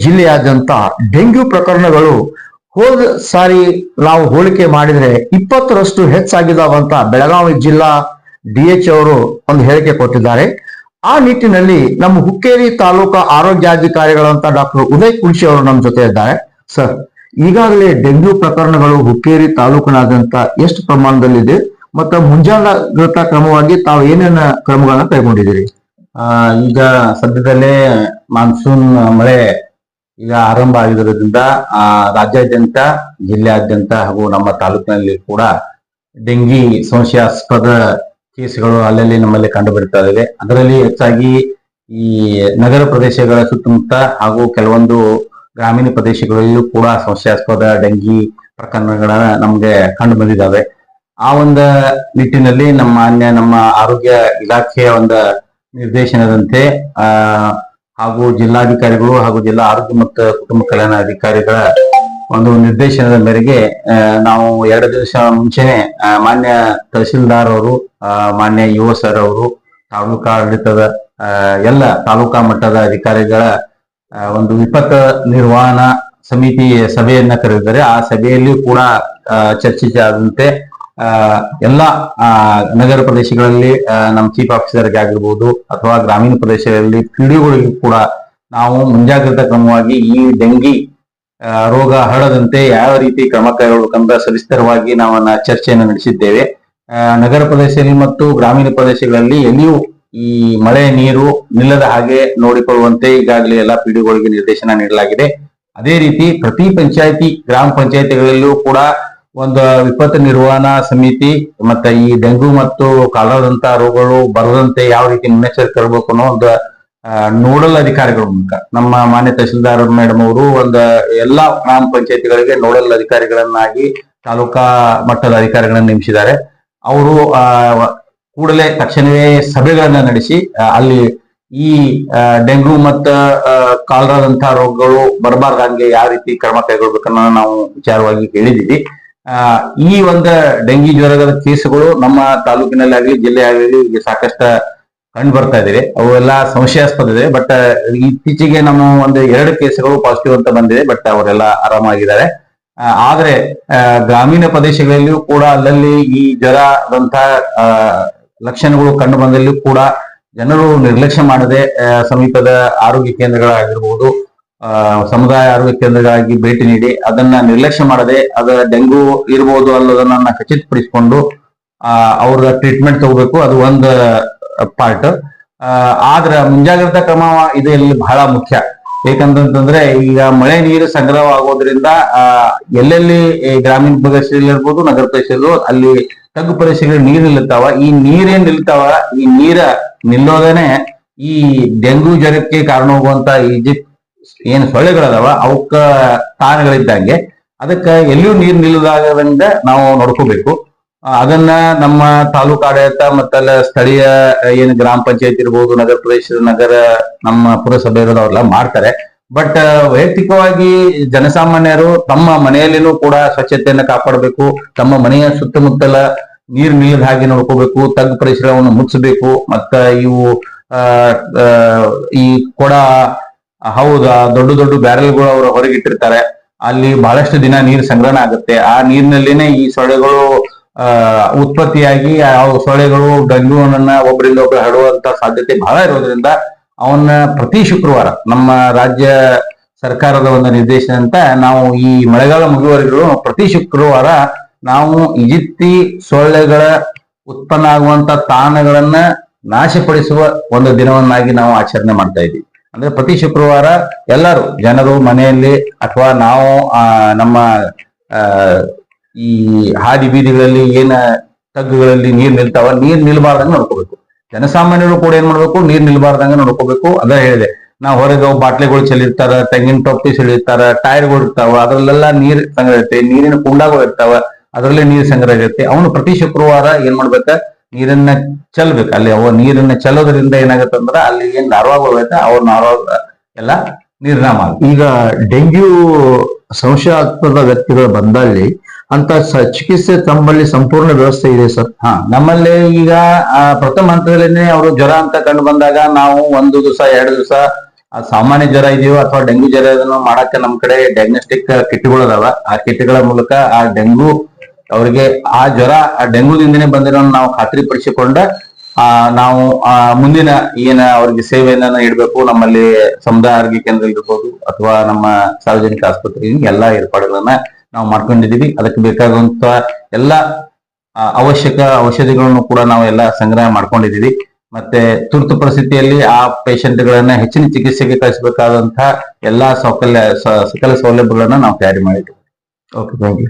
ಜಿಲ್ಲೆಯಾದ್ಯಂತ ಡೆಂಗ್ಯೂ ಪ್ರಕರಣಗಳು ಹೋದ ಸಾರಿ ನಾವು ಹೋಲಿಕೆ ಮಾಡಿದ್ರೆ ಇಪ್ಪತ್ತರಷ್ಟು ಹೆಚ್ಚಾಗಿದ್ದಾವಂತ ಬೆಳಗಾವಿ ಜಿಲ್ಲಾ ಡಿಎಚ್ ಅವರು ಒಂದು ಹೇಳಿಕೆ ಕೊಟ್ಟಿದ್ದಾರೆ. ಆ ನಿಟ್ಟಿನಲ್ಲಿ ನಮ್ಮ ಹುಕ್ಕೇರಿ ತಾಲೂಕಾ ಆರೋಗ್ಯಾಧಿಕಾರಿಗಳಂತ ಡಾಕ್ಟರ್ ಉದಯ್ ಕುಲ್ಶಿ ಅವರು ನಮ್ಮ ಜೊತೆ ಇದ್ದಾರೆ. ಸರ್ ಈಗಾಗಲೇ ಡೆಂಗ್ಯೂ ಪ್ರಕರಣಗಳು ಹುಕ್ಕೇರಿ ತಾಲೂಕಿನಾದ್ಯಂತ ಎಷ್ಟು ಪ್ರಮಾಣದಲ್ಲಿದೆ? ಮತ್ತು ಮುಂಜಾಗ್ರತಾ ಕ್ರಮವಾಗಿ ತಾವು ಏನೇನ ಕ್ರಮಗಳನ್ನ ಕೈಗೊಂಡಿದ್ದೀರಿ? ಈಗ ಸದ್ಯದಲ್ಲೇ ಮಾನ್ಸೂನ್ ಮಳೆ ಈಗ ಆರಂಭ ಆಗಿರೋದ್ರಿಂದ ಆ, ರಾಜ್ಯಾದ್ಯಂತ ಜಿಲ್ಲೆಯಾದ್ಯಂತ ಹಾಗೂ ನಮ್ಮ ತಾಲೂಕಿನಲ್ಲಿ ಕೂಡ ಡೆಂಗಿ ಸಂಶಯಾಸ್ಪದ ಕೇಸ್ಗಳು ಅಲ್ಲಲ್ಲಿ ನಮ್ಮಲ್ಲಿ ಕಂಡು ಬರ್ತಾ ಇವೆ ಅದರಲ್ಲಿ ಹೆಚ್ಚಾಗಿ ಈ ನಗರ ಪ್ರದೇಶಗಳ ಸುತ್ತಮುತ್ತ ಹಾಗೂ ಕೆಲವೊಂದು ಗ್ರಾಮೀಣ ಪ್ರದೇಶಗಳಲ್ಲೂ ಕೂಡ ಸಂಶಯಾಸ್ಪದ ಡೆಂಗಿ ಪ್ರಕರಣಗಳ ನಮ್ಗೆ ಕಂಡು ಬಂದಿದ್ದಾವೆ ಆ ಒಂದು ನಿಟ್ಟಿನಲ್ಲಿ ನಮ್ಮ ಮಾನ್ಯ, ನಮ್ಮ ಆರೋಗ್ಯ ಇಲಾಖೆಯ ಒಂದು ನಿರ್ದೇಶನದಂತೆ, ಆ, ಹಾಗೂ ಜಿಲ್ಲಾಧಿಕಾರಿಗಳು ಹಾಗೂ ಜಿಲ್ಲಾ ಆರೋಗ್ಯ ಮತ್ತು ಕುಟುಂಬ ಕಲ್ಯಾಣ ಅಧಿಕಾರಿಗಳ ಒಂದು ನಿರ್ದೇಶನದ ಮೇರೆಗೆ ನಾವು ಎರಡು ದಿವಸ ಮುಂಚೆನೆ ಮಾನ್ಯ ತಹಸೀಲ್ದಾರ್ ಅವರು ಮಾನ್ಯ ಯುವ ಸರ್ ಅವರು, ತಾಲೂಕಾ ಆಡಳಿತದ ಎಲ್ಲ ತಾಲೂಕಾ ಮಟ್ಟದ ಅಧಿಕಾರಿಗಳ ಒಂದು ವಿಪತ್ತು ನಿರ್ವಹಣಾ ಸಮಿತಿ ಸಭೆಯನ್ನ ಕರೆದಿದ್ದಾರೆ. ಆ ಸಭೆಯಲ್ಲಿ ಕೂಡ ಚರ್ಚಿಸಾದಂತೆ ಎಲ್ಲ ನಗರ ಪ್ರದೇಶಗಳಲ್ಲಿ ನಮ್ಮ ಚೀಫ್ ಆಫೀಸರ್ಗೆ ಆಗಿರ್ಬೋದು ಅಥವಾ ಗ್ರಾಮೀಣ ಪ್ರದೇಶಗಳಲ್ಲಿ ಪಿಡಿಒಗಳಿಗೂ ಕೂಡ ನಾವು ಮುಂಜಾಗ್ರತಾ ಕ್ರಮವಾಗಿ ಈ ಡೆಂಗಿ ರೋಗ ಹರಡದಂತೆ ಯಾವ ರೀತಿ ಕ್ರಮ ಕೈಗೊಳ್ಳಬೇಕೆಂಬ ಸವಿಸ್ತರವಾಗಿ ನಾವನ್ನ ಚರ್ಚೆಯನ್ನು ನಡೆಸಿದ್ದೇವೆ. ನಗರ ಪ್ರದೇಶದಲ್ಲಿ ಮತ್ತು ಗ್ರಾಮೀಣ ಪ್ರದೇಶಗಳಲ್ಲಿ ಎಲ್ಲಿಯೂ ಈ ಮಳೆ ನೀರು ನಿಲ್ಲದ ಹಾಗೆ ನೋಡಿಕೊಳ್ಳುವಂತೆ ಈಗಾಗಲೇ ಎಲ್ಲ ಪಿಡಿಒಗಳಿಗೆ ನಿರ್ದೇಶನ ನೀಡಲಾಗಿದೆ. ಅದೇ ರೀತಿ ಪ್ರತಿ ಪಂಚಾಯತಿ, ಗ್ರಾಮ ಪಂಚಾಯತಿಗಳಲ್ಲೂ ಕೂಡ ಒಂದು ವಿಪತ್ತು ನಿರ್ವಹಣಾ ಸಮಿತಿ ಮತ್ತೆ ಈ ಡೆಂಗು ಮತ್ತು ಕಾಲದಂತಹ ರೋಗಗಳು ಬರದಂತೆ ಯಾವ ರೀತಿ ಮುನ್ನೆಚ್ಚರಿಕೆ ಇರಬೇಕು ಅನ್ನೋ ಒಂದು ನೋಡಲ್ ಅಧಿಕಾರಿಗಳ ಮೂಲಕ ನಮ್ಮ ಮಾನ್ಯ ತಹಸೀಲ್ದಾರ್ ಮೇಡಮ್ ಅವರು ಒಂದು ಎಲ್ಲಾ ಗ್ರಾಮ ಪಂಚಾಯತಿಗಳಿಗೆ ನೋಡಲ್ ಅಧಿಕಾರಿಗಳನ್ನಾಗಿ ತಾಲೂಕಾ ಮಟ್ಟದ ಅಧಿಕಾರಿಗಳನ್ನ ನೇಮಿಸಿದ್ದಾರೆ. ಅವರು ಕೂಡಲೇ ತಕ್ಷಣವೇ ಸಭೆಗಳನ್ನ ನಡೆಸಿ ಅಲ್ಲಿ ಈ ಡೆಂಗು ಮತ್ತು ಕಾಲರಾದಂತಹ ರೋಗಗಳು ಬರಬಾರ್ದಂಗೆ ಯಾವ ರೀತಿ ಕ್ರಮ ಕೈಗೊಳ್ಬೇಕನ್ನ ನಾವು ವಿಚಾರವಾಗಿ ಹೇಳಿದೀವಿ ಈ ಒಂದು ಡೆಂಗಿ ಜ್ವರದ ಕೇಸುಗಳು ನಮ್ಮ ತಾಲೂಕಿನಲ್ಲಿ ಆಗಲಿ ಜಿಲ್ಲೆ ಆಗಲಿ ಈಗ ಸಾಕಷ್ಟು ಕಂಡು ಬರ್ತಾ ಇದಾವೆ. ಅವೆಲ್ಲ ಸಂಶಯಾಸ್ಪದ ಇದೆ ಬಟ್ ಇತ್ತೀಚೆಗೆ ನಮ್ಮ ಒಂದು ಎರಡು ಕೇಸುಗಳು ಪಾಸಿಟಿವ್ ಅಂತ ಬಂದಿದೆ. ಬಟ್ ಅವರೆಲ್ಲ ಆರಾಮಾಗಿದ್ದಾರೆ. ಆದ್ರೆ ಗ್ರಾಮೀಣ ಪ್ರದೇಶಗಳಲ್ಲಿಯೂ ಕೂಡ ಅಲ್ಲಲ್ಲಿ ಈ ಜ್ವರದಂತಹ ಲಕ್ಷಣಗಳು ಕಂಡು ಬಂದಲ್ಲಿ ಕೂಡ ಜನರು ನಿರ್ಲಕ್ಷ್ಯ ಮಾಡದೆ ಸಮೀಪದ ಆರೋಗ್ಯ ಕೇಂದ್ರಗಳಾಗಿರ್ಬೋದು ಸಮುದಾಯ ಆರೋಗ್ಯ ಕೇಂದ್ರಗಳಾಗಿ ಭೇಟಿ ನೀಡಿ ಅದನ್ನ ನಿರ್ಲಕ್ಷ್ಯ ಮಾಡದೆ ಅದ ಡೆಂಗು ಇರ್ಬೋದು ಅನ್ನೋದನ್ನ ಖಚಿತಪಡಿಸಿಕೊಂಡು ಆ, ಅವ್ರ ಟ್ರೀಟ್ಮೆಂಟ್ ತಗೋಬೇಕು. ಅದು ಒಂದು ಪಾರ್ಟ್. ಆದ್ರ ಮುಂಜಾಗ್ರತಾ ಕ್ರಮ ಇದು ಇಲ್ಲಿ ಬಹಳ ಮುಖ್ಯ. ಏಕಂತಂದ್ರೆ ಈಗ ಮಳೆ ನೀರು ಸಂಗ್ರಹವಾಗೋದ್ರಿಂದ ಆ, ಎಲ್ಲೆಲ್ಲಿ ಗ್ರಾಮೀಣ ಪ್ರದೇಶದಲ್ಲಿ ಇರ್ಬೋದು ನಗರ ಪ್ರದೇಶದಲ್ಲೂ ಅಲ್ಲಿ ತಗ್ಗು ಪ್ರದೇಶಗಳಲ್ಲಿ ನೀರು ನಿಲ್ತಾವ ಈ ನೀರೇನ್ ನಿಲ್ತಾವ ಈ ನೀರ ನಿಲ್ಲೋದೇನೆ ಈ ಡೆಂಗು ಜ್ವರಕ್ಕೆ ಕಾರಣ ಹೋಗುವಂತ ಈ ಏನ್ ಸೊಳ್ಳೆಗಳದಾವ ಅವಕ್ಕ ತಾಣಗಳಿದ್ದಂಗೆ ಅದಕ್ಕ ಎಲ್ಲಿಯೂ ನೀರು ನಿಲ್ಲದಾಗದಂಗ ನಾವು ನೋಡ್ಕೋಬೇಕು. ಅದನ್ನ ನಮ್ಮ ತಾಲೂಕು ಆಡಳಿತ ಮತ್ತಲ್ಲ ಸ್ಥಳೀಯ ಏನು ಗ್ರಾಮ ಪಂಚಾಯತ್ ಇರ್ಬೋದು, ನಗರ ಪ್ರದೇಶದ ನಗರ ನಮ್ಮ ಪುರಸಭೆ ಇರೋದವ್ರೆಲ್ಲ ಮಾಡ್ತಾರೆ. ಬಟ್ ವೈಯಕ್ತಿಕವಾಗಿ ಜನಸಾಮಾನ್ಯರು ತಮ್ಮ ಮನೆಯಲ್ಲಿನೂ ಕೂಡ ಸ್ವಚ್ಛತೆಯನ್ನ ಕಾಪಾಡಬೇಕು, ತಮ್ಮ ಮನೆಯ ಸುತ್ತಮುತ್ತಲ ನೀರು ನಿಲ್ಲದ ಹಾಗೆ ನೋಡ್ಕೋಬೇಕು, ತಗ್ಗು ಪರಿಸರವನ್ನು ಮುಚ್ಚಬೇಕು ಮತ್ತ ಇವು ಈ ಕೊಡ, ಹೌದ ದೊಡ್ಡ ದೊಡ್ಡ ಬ್ಯಾರೆಲ್ಗಳು ಅವರು ಹೊರಗಿಟ್ಟಿರ್ತಾರೆ. ಅಲ್ಲಿ ಬಹಳಷ್ಟು ದಿನ ನೀರು ಸಂಗ್ರಹಣ ಆಗುತ್ತೆ. ಆ ನೀರಿನಲ್ಲಿನೇ ಈ ಸೊಳ್ಳೆಗಳು ಉತ್ಪತ್ತಿಯಾಗಿ ಆ ಸೊಳ್ಳೆಗಳು ಡೆಂಗ್ಯೂನನ್ನ ಒಬ್ಬರಿಂದ ಒಬ್ಬರು ಹರಡುವಂತ ಸಾಧ್ಯತೆ ಬಹಳ ಇರೋದ್ರಿಂದ ಅವನ್ನ ಪ್ರತಿ ಶುಕ್ರವಾರ ನಮ್ಮ ರಾಜ್ಯ ಸರ್ಕಾರದ ಒಂದು ನಿರ್ದೇಶನ ಅಂತ ನಾವು ಈ ಮಳೆಗಾಲ ಮುಗಿಯುವವರೆಗೂ ಪ್ರತಿ ಶುಕ್ರವಾರ ನಾವು ಈಜಿಪ್ತಿ ಸೊಳ್ಳೆಗಳ ಉತ್ಪನ್ನ ಆಗುವಂತ ತಾಣಗಳನ್ನ ನಾಶಪಡಿಸುವ ಒಂದು ದಿನವನ್ನಾಗಿ ನಾವು ಆಚರಣೆ ಮಾಡ್ತಾ ಇದ್ವಿ ಅಂದ್ರೆ ಪ್ರತಿ ಶುಕ್ರವಾರ ಎಲ್ಲರೂ ಜನರು ಮನೆಯಲ್ಲಿ ಅಥವಾ ನಾವು ನಮ್ಮ ಈ ಹಾದಿ ಬೀದಿಗಳಲ್ಲಿ ಏನ ತಗ್ಗುಗಳಲ್ಲಿ ನೀರ್ ನಿಲ್ತಾವ? ನೀರ್ ನಿಲ್ಬಾರ್ದಂಗ ನೋಡ್ಕೋಬೇಕು. ಜನಸಾಮಾನ್ಯರು ಕೂಡ ಏನ್ ಮಾಡ್ಬೇಕು? ನೀರ್ ನಿಲ್ಬಾರ್ದಂಗ ನೋಡ್ಕೋಬೇಕು. ಅದ ಹೇಳಿದೆ. ನಾವು ಹೊರಗೆ ಬಾಟ್ಲಿಗಳು ಚೆಲ್ಲಿರ್ತಾರ, ತೆಂಗಿನ ಟೊಪ್ಪಿ ಚೆಲ್ಲಿರ್ತಾರ ಟೈರ್ಗಳು ಇರ್ತಾವ, ಅದ್ರಲ್ಲೆಲ್ಲ ನೀರ್ ಸಂಗ್ರಹ ಇರುತ್ತೆ ನೀರಿನ ಕುಂಡಗಳು ಇರ್ತಾವ, ಅದರಲ್ಲೇ ನೀರ್ ಸಂಗ್ರಹ ಇರುತ್ತೆ. ಅವನು ಪ್ರತಿ ಶುಕ್ರವಾರ ಏನ್ ಮಾಡ್ಬೇಕ? ನೀರನ್ನ ಚೆಲ್ಬೇಕು. ಅಲ್ಲಿ ಅವ ನೀರನ್ನ ಚೆಲ್ಲೋದ್ರಿಂದ ಏನಾಗುತ್ತೆ ಅಂದ್ರೆ ಅಲ್ಲಿ ಏನ್ ನಾರ್ವಾಗಳು ಐತೆ, ಅವ್ರ ನಾರ್ವಾಗ ಎಲ್ಲ ನಿರ್ನಾಮ ಈಗ ಡೆಂಗ್ಯೂ ಸಂಶಯಾಸ್ಪದ ವ್ಯಕ್ತಿಗಳು ಬಂದಲ್ಲಿ ಅಂತ ಚಿಕಿತ್ಸೆ ತಮ್ಮಲ್ಲಿ ಸಂಪೂರ್ಣ ವ್ಯವಸ್ಥೆ ಇದೆ ಸರ್. ಹಾ ನಮ್ಮಲ್ಲಿ ಈಗ ಆ, ಪ್ರಥಮ ಹಂತದಲ್ಲಿನೇ ಅವರು ಜ್ವರ ಅಂತ ಕಂಡು ಬಂದಾಗ ನಾವು ಒಂದು ದಿವಸ ಎರಡು ದಿವಸ ಸಾಮಾನ್ಯ ಜ್ವರ ಇದೆಯೋ ಅಥವಾ ಡೆಂಗ್ಯೂ ಜ್ವರ ಇದನ್ನು ಮಾಡಕ್ಕೆ ನಮ್ ಕಡೆ ಡಯಾಗ್ನೋಸ್ಟಿಕ್ ಕಿಟ್ಗಳು ಅದಾವ. ಆ ಕಿಟ್ಗಳ ಮೂಲಕ ಆ ಡೆಂಗು ಅವರಿಗೆ ಆ ಜ್ವರ ಆ ಡೆಂಗ್ಯೂದಿಂದನೇ ಬಂದಿರೋ ನಾವು ಖಾತ್ರಿ ಪಡಿಸಿಕೊಂಡ ಆ ನಾವು ಆ ಮುಂದಿನ ಏನ ಅವ್ರಿಗೆ ಸೇವೆಯನ್ನ ನೀಡಬೇಕು ನಮ್ಮಲ್ಲಿ ಸಮುದಾಯ ಆರೋಗ್ಯ ಕೇಂದ್ರ ಇರ್ಬೋದು ಅಥವಾ ನಮ್ಮ ಸಾರ್ವಜನಿಕ ಆಸ್ಪತ್ರೆ ಎಲ್ಲಾ ಏರ್ಪಾಡುಗಳನ್ನ ನಾವು ಮಾಡ್ಕೊಂಡಿದೀವಿ ಅದಕ್ಕೆ ಬೇಕಾಗುವಂತ ಎಲ್ಲ ಅವಶ್ಯಕ ಔಷಧಿಗಳನ್ನು ಕೂಡ ನಾವು ಎಲ್ಲ ಸಂಗ್ರಹ ಮಾಡ್ಕೊಂಡಿದೀವಿ ಮತ್ತೆ ತುರ್ತು ಪರಿಸ್ಥಿತಿಯಲ್ಲಿ ಆ ಪೇಷಂಟ್ ಗಳನ್ನ ಹೆಚ್ಚಿನ ಚಿಕಿತ್ಸೆಗೆ ಕಳಿಸಬೇಕಾದಂತಹ ಎಲ್ಲಾ ಸೌಕರ್ಯ ಸಕಲ ಸೌಲಭ್ಯಗಳನ್ನ ನಾವು ತಯಾರಿ ಮಾಡಿದ್ದೀವಿ. Okay thank you